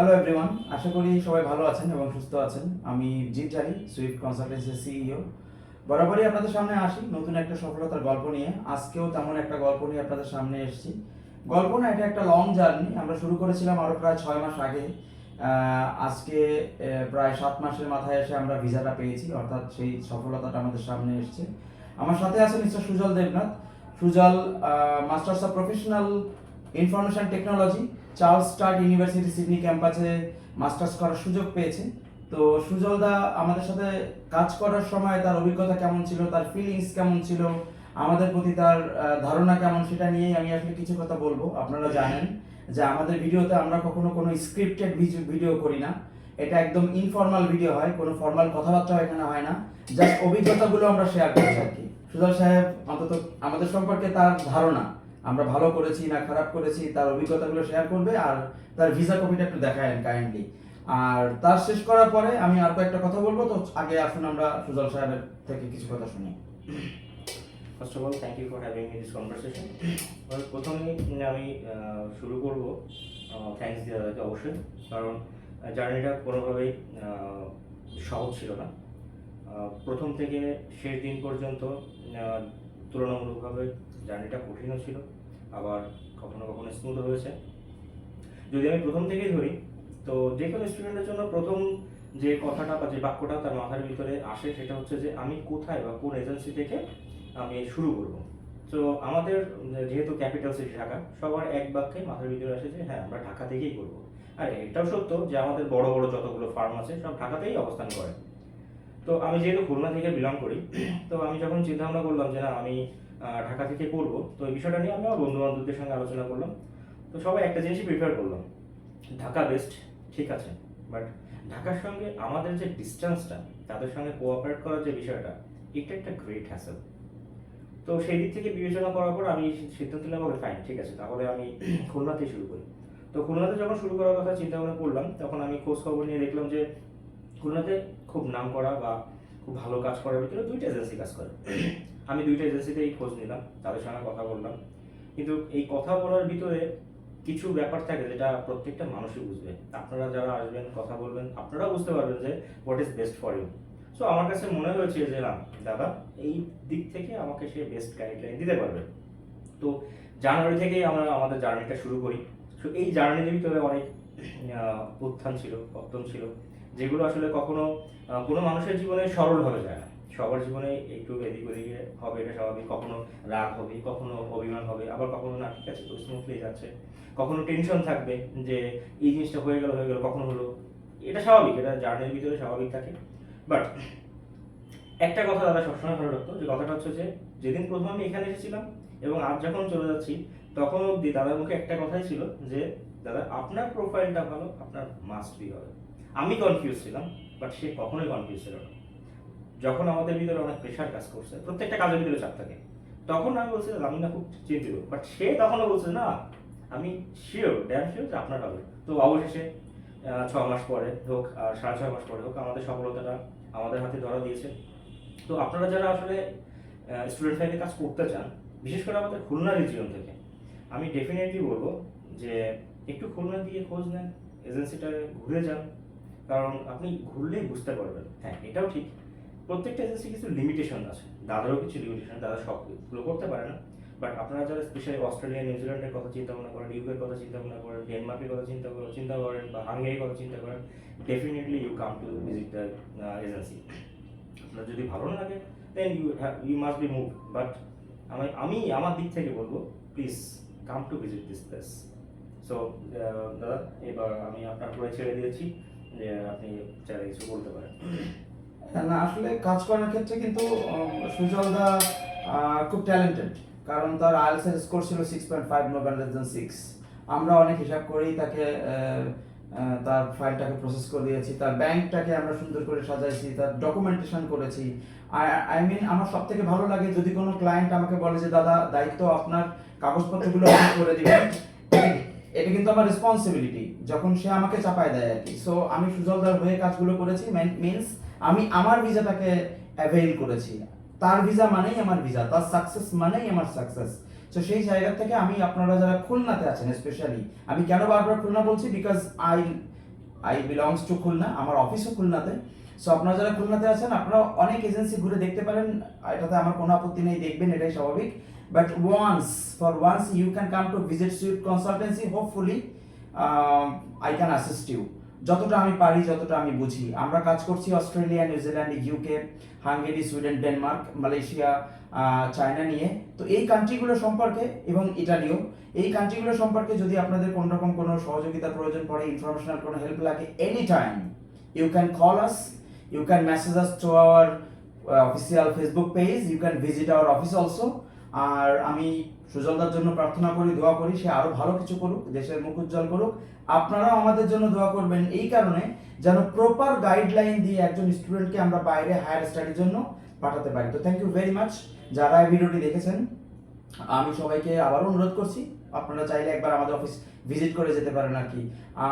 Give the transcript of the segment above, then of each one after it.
Hello everyone আশা করি সবাই ভালো আছেন এবং সুস্থ আছেন। আমি জিৎ জানি সুইফট কনসালটেন্সির সিইও বরাবরই আপনাদের সামনে আসি নতুন একটা সফলতার গল্প নিয়ে। আজকেও তেমন একটা গল্প নিয়ে আপনাদের সামনে এসেছি। গল্প না, এটা একটা লং জার্নি আমরা শুরু করেছিলাম আরও প্রায় ছয় মাস আগে। আজকে প্রায় সাত মাসের মাথায় এসে আমরা ভিসাটা পেয়েছি, অর্থাৎ সেই সফলতাটা আমাদের সামনে এসেছে। আমার সাথে আছে mister Sujal Debnath. Sujal masters of professional information technology Charles Sturt University Sydney ক্যাম্পাসে মাস্টার্স করার সুযোগ পেয়েছে। তো সুজল দা আমাদের সাথে কাজ করার সময় তার অভিজ্ঞতা কেমন ছিল তার ফিলিংস কেমন ছিল আমাদের প্রতি তার ধারণা কেমন সেটা নিয়েই আমি আসলে কিছু কথা বলব। আপনারা জানেন যে আমাদের ভিডিওতে আমরা কখনো কোনো স্ক্রিপ্টেড ভিডিও করি না। এটা একদম ইনফর্মাল ভিডিও হয় কোনো ফর্মাল কথাবার্তা এখানে হয় না। জাস্ট অভিজ্ঞতাগুলো আমরা শেয়ার করছি আর কি। সুজল সাহেব অন্তত আমাদের সম্পর্কে তার ধারণা। আমরা ভালো করেছি না খারাপ করেছি, তার অভিজ্ঞতাগুলো শেয়ার করবে আর তার ভিসা কপিটা একটু দেখায় কাইন্ডলি আর তার শেষ করার পরে আমি আর কয়েকটা কথা বলব, তো আগে আসুন আমরা সুজল সাহেবের থেকে কিছু কথা শুনি। First of all thank you for having this conversation প্রথমেই আমি শুরু করব থ্যাঙ্কস দিয়ে দাদাকে অবশ্যই, কারণ জার্নিটা কোনোভাবেই সহজ ছিল না। প্রথম থেকে শেষ দিন পর্যন্ত তুলনামূলকভাবে জার্নিটা কঠিনও ছিল। আবার কখনো কখনো স্মুথ হয়েছে যদি আমি প্রথম থেকেই ধরি, তো যে কোনো স্টুডেন্টের জন্য প্রথম যে কথাটা বা যে বাক্যটা তার মাথার ভিতরে আসে সেটা হচ্ছে যে, আমি কোথায় বা কোন এজেন্সি থেকে আমি শুরু করব। তো আমাদের যেহেতু ক্যাপিটাল সিটি ঢাকা, সবার এক বাক্যে মাথার ভিতরে আসে যে হ্যাঁ আমরা ঢাকা থেকেই করব। আর এটাও সত্য যে, আমাদের বড় বড় যতগুলো ফার্ম আছে, সব ঢাকাতেই অবস্থান করে। তো আমি যেহেতু খুলনা থেকে বিলং করি, তো আমি যখন চিন্তা ভাবনা করলাম যে না, আমি ঢাকা থেকে করব, তো এই বিষয়টা নিয়ে আমি আমার বন্ধু বান্ধবদের সঙ্গে আলোচনা করলাম। তো সবাই একটা জিনিসই প্রিফার করলাম, ঢাকা বেস্ট ঠিক আছে। বাট ঢাকার সঙ্গে আমাদের যে ডিস্টেন্সটা তাদের সঙ্গে কোঅপারেট করার যে বিষয়টা, এটা একটা গ্রেট হ্যাসেল তো সেই দিক থেকে বিবেচনা করার পর আমি সিদ্ধান্ত নিলাম ওকে ফাইন ঠিক আছে, তাহলে আমি খুলনাতে শুরু করি। তো খুলনাতে যখন শুরু করার কথা চিন্তা ভাবনা করলাম, তখন আমি খোঁজ খবর নিয়ে দেখলাম যে খুলনাতে খুব নাম করা বা খুব ভালো কাজ করার ভিতরে দুইটা এজেন্সি কাজ করে। আমি দুইটা এজেন্সিতেই খোঁজ নিলাম, তাদের সঙ্গে কথা বললাম। কিন্তু এই কথা বলার ভিতরে কিছু ব্যাপার থাকে যেটা প্রত্যেকটা মানুষই বুঝবে। আপনারা যারা আসবেন, কথা বলবেন, আপনারাও বুঝতে পারবেন যে what is best for you so আমার কাছে মনে হয়েছে যে না, দাদা, এই দিক থেকে আমাকে সে বেস্ট গাইডলাইন দিতে পারবে। তো জানুয়ারি থেকেই আমরা আমাদের জার্নিটা শুরু করি। সো এই জার্নির ভিতরে অনেক উত্থান ছিল, পতন ছিল। যেগুলো আসলে কখনো কোনো মানুষের জীবনে সরলভাবে যায় না। সবার জীবনে একটু এদিক ওদিকে হবে, এটা স্বাভাবিক। কখনো রাগ হবে, কখনো অভিমান হবে, আবার কখনো না, ঠিক আছে স্মুথলি যাচ্ছে। কখনো টেনশন থাকবে যে এই জিনিসটা হয়ে গেল হয়ে গেল, কখনো হলো। এটা স্বাভাবিক, এটা জার্নির ভিতরে স্বাভাবিক থাকে। বাট একটা কথা দাদা সবসময় ভালো রাখতো, যে কথাটা হচ্ছে যে, যেদিন প্রথম আমি এখানে এসেছিলাম এবং আজ যখন চলে যাচ্ছি, তখন অবধি দাদার মুখে একটা কথাই ছিল যে, দাদা, আপনার প্রোফাইলটা ভালো, আপনার মাস্ট বি হবে। আমি কনফিউজ ছিলাম বাট সে কখনোই কনফিউজ ছিল না। যখন আমাদের ভিতরে অনেক প্রেশার কাজ করছে, প্রত্যেকটা কাজের ভিতরে চাপ থাকে। তখন আমি বলছিলাম আমি না খুব চিন্তিত। বাট সে তখনও বলছে, না, আমি শিওর ড্যাম শিওর যে আপনার হবে। তো অবশেষে ছ মাস পরে হোক সাড়ে ছয় মাস পরে হোক, আমাদের সফলতাটা আমাদের হাতে ধরা দিয়েছে। তো আপনারা যারা আসলে স্টুডেন্ট লাইফে কাজ করতে চান, বিশেষ করে আমাদের খুলনা রিজিয়ন থেকে, আমি ডেফিনেটলি বলব যে, একটু খুলনা দিয়ে খোঁজ নেন এজেন্সিটা ঘুরে যান। কারণ আপনি ঘুরলেই বুঝতে পারবেন। হ্যাঁ এটাও ঠিক। প্রত্যেকটা এজেন্সি কিছু লিমিটেশন আছে। দাদারও কিছু লিমিটেশন দাদা সবগুলো করতে পারে না। বাট আপনারা যারা স্পেশালি অস্ট্রেলিয়া নিউজিল্যান্ডের কথা চিন্তা ভাবনা করেন ইউকের কথা চিন্তা ভাবনা করেন ডেনমার্কের কথা চিন্তা করেন চিন্তা করেন, বা হাঙ্গেরির কথা চিন্তা করেন definitely you come to visit the agency আপনার যদি ভালো না লাগে then you you must be move but আমি আমি আমার দিক থেকে বলব please come to visit this place so দাদা, এবার আমি আপনার পুরো ছেড়ে দিয়েছি। যে আপনি চাইলে কিছু বলতে পারেন। না, আসলে কাজ করার ক্ষেত্রে কিন্তু খুব ট্যালেন্টেড কারণ তার আইএলস এর স্কোর ছিল সিক্স পয়েন্ট ফাইভ সিক্স আমরা অনেক হিসাব করেই তাকে তার ফাইলটাকে প্রসেস করে দিয়েছি। তার ব্যাংকটাকে আমরা সুন্দর করে সাজাইছি, তার ডকুমেন্টেশন করেছি। আই মিন আমার সব থেকে ভালো লাগে যদি কোনো ক্লায়েন্ট আমাকে বলে যে, দাদা, দায়িত্ব আপনার, কাগজপত্রগুলো করে দিবেন। এটা কিন্তু আমার রেসপন্সিবিলিটি যখন সে আমাকে চাপায় দেয় আর কি। সো আমি সুজলদার হয়ে কাজগুলো করেছি মিনস আমি আমার ভিসাটাকে অ্যাভেইল করেছি। তার ভিসা মানেই আমার ভিসা, তার সাকসেস মানেই আমার সাকসেস তো সেই জায়গা থেকে আমি আপনারা যারা খুলনাতে আছেন স্পেশালি আমি কেন বারবার খুলনা বলছি? Because I I belongs to Khulna, আমার অফিসও খুলনাতে। সো আপনারা যারা খুলনাতে আছেন, আপনারা অনেক এজেন্সি ঘুরে দেখতে পারেন। এটাতে আমার কোনো আপত্তি নেই, দেখবেন, এটাই স্বাভাবিক। But once for once you can come to visit Swift consultancy hopefully I can assist you যতটা আমি পারি, যতটা আমি বুঝি। আমরা কাজ করছি Australia New Zealand UK Hungary, Sweden, Denmark, Malaysia China নিয়ে। তো এই কান্ট্রিগুলো সম্পর্কে এবং ইটালিও, এই কান্ট্রিগুলো সম্পর্কে যদি আপনাদের কোনো রকম কোনো সহযোগিতার প্রয়োজন পড়ে ইনফরমেশনাল কোনো হেল্প লাগে any time you can call us you can message us to our official Facebook page you can visit our office also আর আমি সুজলদার জন্য প্রার্থনা করি, দোয়া করি, সে আরও ভালো কিছু করুক, দেশের মুখ উজ্জ্বল করুক। আপনারাও আমাদের জন্য দোয়া করবেন এই কারণে যেন প্রপার গাইডলাইন দিয়ে একজন স্টুডেন্টকে আমরা বাইরে হায়ার স্টাডির জন্য পাঠাতে পারি। তো থ্যাংক ইউ ভেরি মাচ যারা এই ভিডিওটি দেখেছেন। আমি সবাইকে আবারও অনুরোধ করছি, আপনারা চাইলে একবার আমাদের অফিস ভিজিট করে যেতে পারেন আর কি।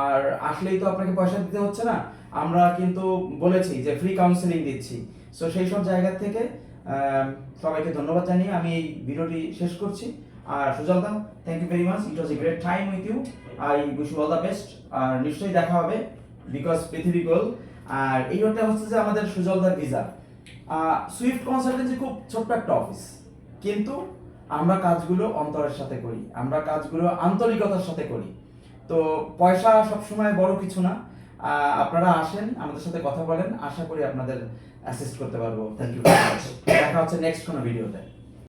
আর আসলেই তো আপনাকে পয়সা দিতে হচ্ছে না, আমরা কিন্তু বলেছি যে ফ্রি কাউন্সেলিং দিচ্ছি। সো সেই সব জায়গা থেকে সবাইকে ধন্যবাদ জানিয়ে আমি এই ভিডিওটি শেষ করছি। আর সুজলদা thank you very much it was a great time with you I wish you all the best আর নিশ্চয়ই দেখা হবে বিকজ পৃথিবী গোল। আর এই হতে হচ্ছে যে আমাদের সুজল সুজলদার ভিসা সুইফট কনসালটেন্সি খুব ছোট্ট একটা অফিস কিন্তু আমরা কাজগুলো অন্তরের সাথে করি। আমরা কাজগুলো আন্তরিকতার সাথে করি। তো পয়সা সবসময় বড় কিছু না। আপনারা আসেন, আমাদের সাথে কথা বলেন, আশা করি আপনাদের অ্যাসিস্ট করতে পারব। থ্যাংক ইউ দেখা হচ্ছে নেক্সট কোনো ভিডিওতে